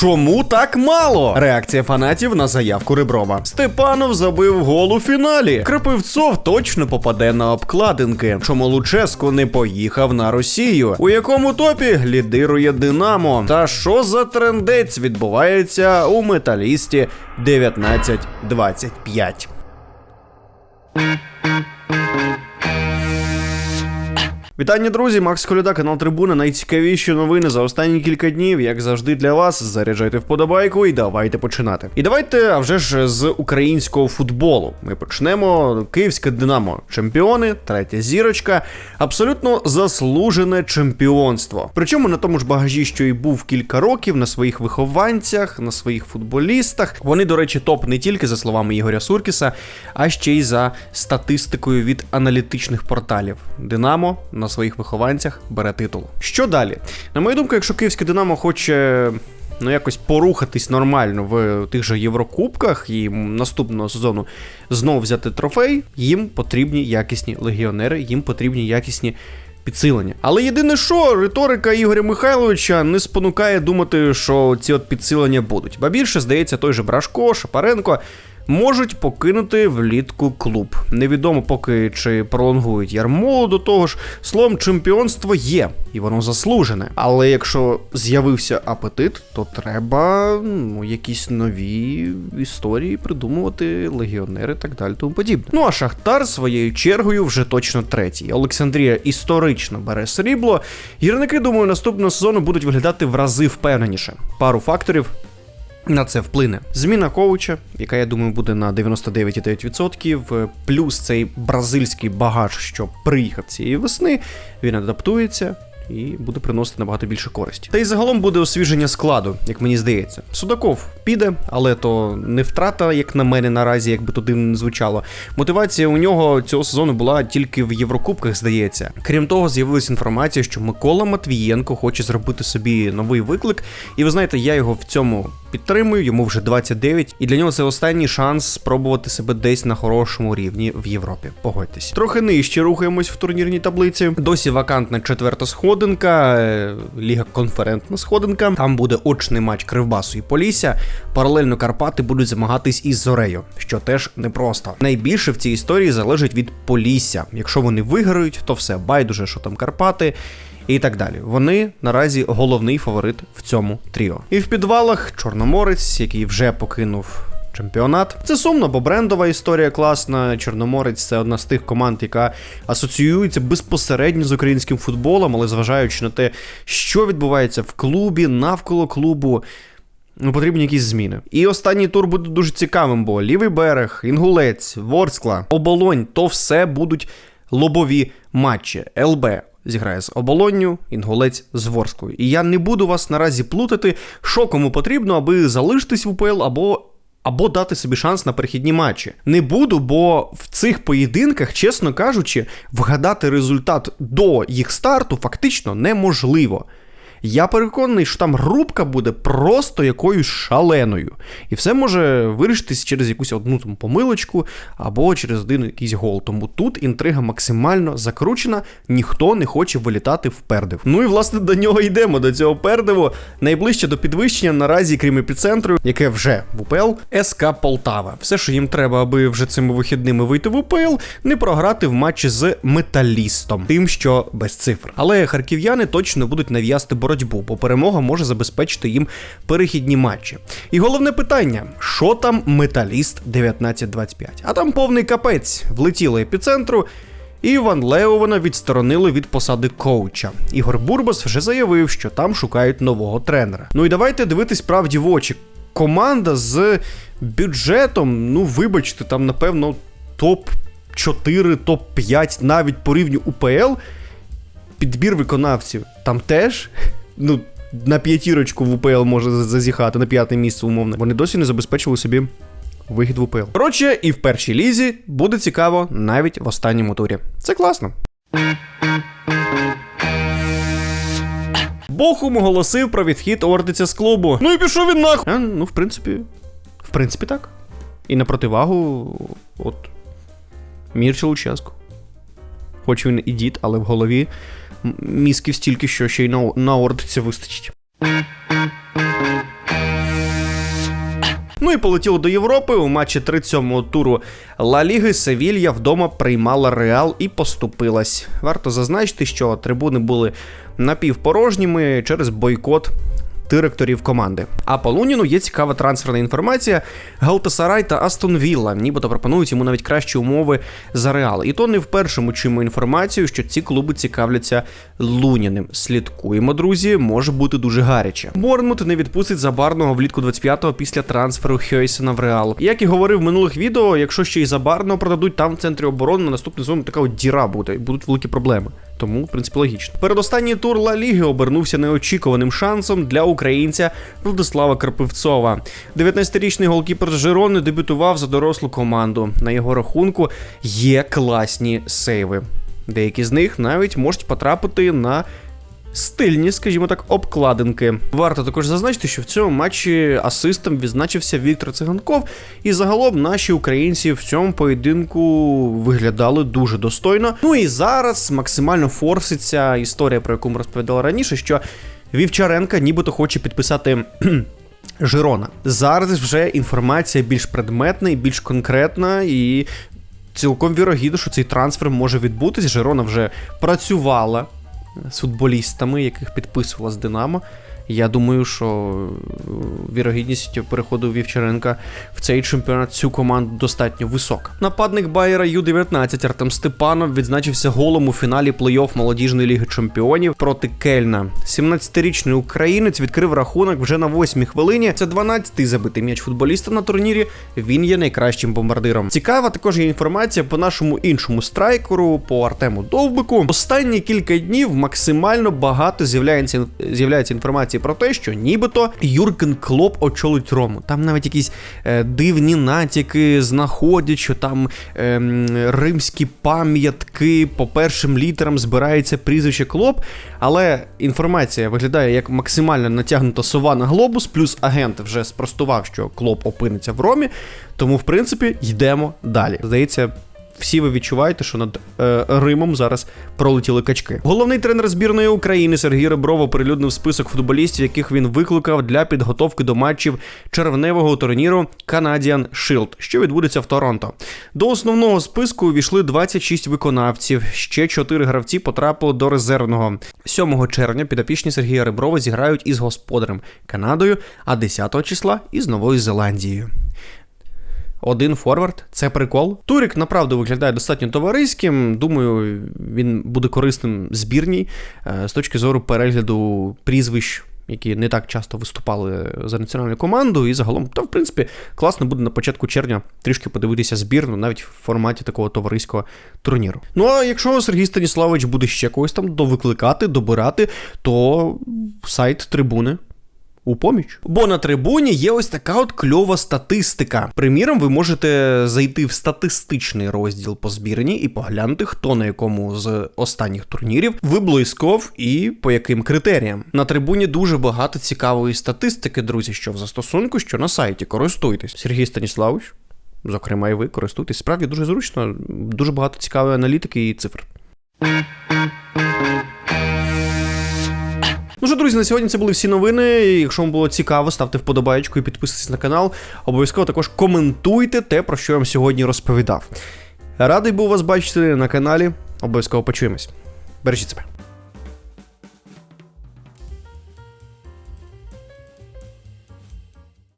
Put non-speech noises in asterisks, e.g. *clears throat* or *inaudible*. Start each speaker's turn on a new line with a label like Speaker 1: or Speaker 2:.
Speaker 1: Чому так мало? Реакція фанатів на заявку Реброва. Степанов забив гол у фіналі. Крапивцов точно попаде на обкладинки. Чому Луческо не поїхав на Росію? У якому топі лідирує Динамо? Та що за трендець відбувається у металісті 1925? Вітання, друзі! Макс Коляда, канал Трибуна. Найцікавіші новини за останні кілька днів, як завжди, для вас. Заряджайте вподобайку і давайте починати. І давайте, а вже ж з українського футболу. Ми почнемо. Київське Динамо, чемпіони, третя зірочка, абсолютно заслужене чемпіонство. Причому на тому ж багажі, що і був кілька років, на своїх вихованцях, на своїх футболістах. Вони, до речі, топ не тільки за словами Ігоря Суркіса, а ще й за статистикою від аналітичних порталів. Динамо на своїх вихованцях бере титул. Що далі? На мою думку, якщо київське Динамо хоче. Ну, якось порухатись нормально в тих же Єврокубках і наступного сезону знову взяти трофей, їм потрібні якісні легіонери, їм потрібні якісні підсилення. Але єдине, що риторика Ігоря Михайловича не спонукає думати, що ці от підсилення будуть. Ба більше, здається, той же Брашко, Шапаренко можуть покинути влітку клуб. Невідомо поки чи пролонгують ярмо до того ж. Словом, чемпіонство є, і воно заслужене. Але якщо з'явився апетит, то треба ну, якісь нові історії придумувати, легіонери і так далі. Тому подібне. Ну а Шахтар своєю чергою вже точно третій. Олександрія історично бере срібло. Гірники, думаю, наступного сезону будуть виглядати в рази впевненіше. Пару факторів. На це вплине зміна коуча, яка я думаю буде на 99,9%, плюс цей бразильський багаж, що приїхав цієї весни, він адаптується. І буде приносити набагато більше користі. Та й загалом буде освіження складу, як мені здається. Судаков піде, але то не втрата, як на мене, наразі, якби то дивно не звучало. Мотивація у нього цього сезону була тільки в Єврокубках, здається. Крім того, з'явилася інформація, що Микола Матвієнко хоче зробити собі новий виклик. І ви знаєте, я його в цьому підтримую, йому вже 29, і для нього це останній шанс спробувати себе десь на хорошому рівні в Європі. Погодьтесь. Трохи нижче рухаємось в турнірній таблиці. Досі вакантна четверта сходинка, е, ліга конферентна сходинка. Там буде очний матч Кривбасу і Полісся. Паралельно Карпати будуть змагатись із Зорею, що теж непросто. Найбільше в цій історії залежить від Полісся. Якщо вони виграють, то все байдуже, що там Карпати і так далі. Вони наразі головний фаворит в цьому тріо. І в підвалах Чорноморець, який вже покинув. Чемпіонат. Це сумно, бо брендова історія класна. Чорноморець це одна з тих команд, яка асоціюється безпосередньо з українським футболом, але зважаючи на те, що відбувається в клубі, навколо клубу. Ну, потрібні якісь зміни. І останній тур буде дуже цікавим, бо лівий берег, інгулець, Ворскла, оболонь то все будуть лобові матчі. ЛБ зіграє з оболонню, інгулець з Ворською. І я не буду вас наразі плутати, що кому потрібно, аби залишитись в УПЛ або. Або дати собі шанс на перехідні матчі. Не буду, бо в цих поєдинках, чесно кажучи, вгадати результат до їх старту фактично неможливо. Я переконаний, що там рубка буде просто якоюсь шаленою. І все може вирішитись через якусь одну там помилочку або через один якийсь гол. Тому тут інтрига максимально закручена, ніхто не хоче вилітати в пердив. Ну і власне до нього йдемо, до цього пердиву. Найближче до підвищення наразі, крім епіцентру, яке вже в УПЛ, СК Полтава. Все, що їм треба, аби вже цими вихідними вийти в УПЛ, не програти в матчі з металістом, тим, що без цифр. Але харків'яни точно будуть нав'язати боротьбу, бо перемога може забезпечити їм перехідні матчі. І головне питання: що там металіст 1925? А там повний капець. Влетіло епіцентру. І Ван Леована відсторонили від посади коуча. Ігор Бурбас вже заявив, що там шукають нового тренера. Ну і давайте дивитись правді в очі. Команда з бюджетом, ну вибачте, там, напевно, топ-4, топ-5 навіть по рівню УПЛ. Підбір виконавців там теж. Ну, на п'ятірочку в УПЛ може зазіхати, на п'яте місце, умовно. Вони досі не забезпечили собі вихід в УПЛ. Коротше, і в першій лізі буде цікаво навіть в останньому турі. Це класно. Бохум оголосив про відхід Ордиця з клубу. Ну і пішов він нахуй. А, ну, в принципі, в принципі, так. І на противагу, от, Мірча Луческу. Хоч він і дід, але в голові мізків стільки, що ще й на, на ордиці вистачить. Ну і полетіло до Європи у матчі 37-го туру Ла Ліги Севілья вдома приймала Реал і поступилась. Варто зазначити, що трибуни були напівпорожніми через бойкот директорів команди. А по Луніну є цікава трансферна інформація. Галтасарай та Астон Вілла нібито пропонують йому навіть кращі умови за Реал. І то не вперше ми чуємо інформацію, що ці клуби цікавляться Луніним. Слідкуємо, друзі, може бути дуже гаряче. Борнмут не відпустить забарного влітку 25-го після трансферу Хьойсена в Реал. Як і говорив в минулих відео, якщо ще й забарного продадуть там в центрі оборони на наступний сезон така от діра буде, будуть великі проблеми. Тому, в принципі, логічно. Передостанній тур Ла Ліги обернувся неочікуваним шансом для українця Владислава Карпивцова. 19-річний голкіпер з Жирони дебютував за дорослу команду. На його рахунку є класні сейви. Деякі з них навіть можуть потрапити на стильні, скажімо так, обкладинки. Варто також зазначити, що в цьому матчі асистом відзначився Віктор Циганков, і загалом наші українці в цьому поєдинку виглядали дуже достойно. Ну і зараз максимально форситься історія, про яку ми розповідали раніше, що Вівчаренка нібито хоче підписати. *clears throat* Жирона. Зараз вже інформація більш предметна і більш конкретна, і цілком вірогідно, що цей трансфер може відбутись. Жирона вже працювала з футболістами, яких підписувала з Динамо. Я думаю, що е, вірогідність переходу Вівчаренка в цей чемпіонат цю команду достатньо висока. Нападник Байера Ю-19 Артем Степанов відзначився голом у фіналі плей-офф молодіжної ліги чемпіонів проти Кельна. 17-річний українець відкрив рахунок вже на 8-й хвилині. Це 12-й забитий м'яч футболіста на турнірі. Він є найкращим бомбардиром. Цікава також є інформація по нашому іншому страйкеру, по Артему Довбику. Останні кілька днів максимально багато з'являється з'являється інформації про те, що нібито Юрген Клоп очолить Рому. Там навіть якісь е, дивні натяки знаходять, що там е, римські пам'ятки по першим літерам збирається прізвище Клоп. Але інформація виглядає як максимально натягнута сова на глобус, плюс агент вже спростував, що Клоп опиниться в Ромі. Тому, в принципі, йдемо далі. Здається. Всі ви відчуваєте, що над е, Римом зараз пролетіли качки. Головний тренер збірної України Сергій Ребров оприлюднив список футболістів, яких він викликав для підготовки до матчів червневого турніру Canadian Shield, що відбудеться в Торонто. До основного списку увійшли 26 виконавців. Ще 4 гравці потрапили до резервного. 7 червня підопічні Сергія Реброва зіграють із господарем Канадою, а 10 числа із Новою Зеландією. Один форвард це прикол. Турік направду виглядає достатньо товариським. Думаю, він буде корисним збірній е, з точки зору перегляду прізвищ. Які не так часто виступали за національну команду, і загалом, та в принципі, класно буде на початку червня трішки подивитися збірну, навіть в форматі такого товариського турніру. Ну а якщо Сергій Станіславович буде ще когось там довикликати, добирати, то сайт трибуни у поміч. Бо на трибуні є ось така от кльова статистика. Приміром, ви можете зайти в статистичний розділ по збірні і поглянути, хто на якому з останніх турнірів виблисков і по яким критеріям. На трибуні дуже багато цікавої статистики, друзі, що в застосунку, що на сайті. Користуйтесь. Сергій Станіславович, зокрема, і ви користуйтесь. Справді дуже зручно, дуже багато цікавої аналітики і цифр. Ну що, друзі, на сьогодні це були всі новини. Якщо вам було цікаво, ставте вподобайку і підписуйтесь на канал. Обов'язково також коментуйте те, про що я вам сьогодні розповідав. Радий був вас бачити на каналі. Обов'язково почуємось. Бережіть себе.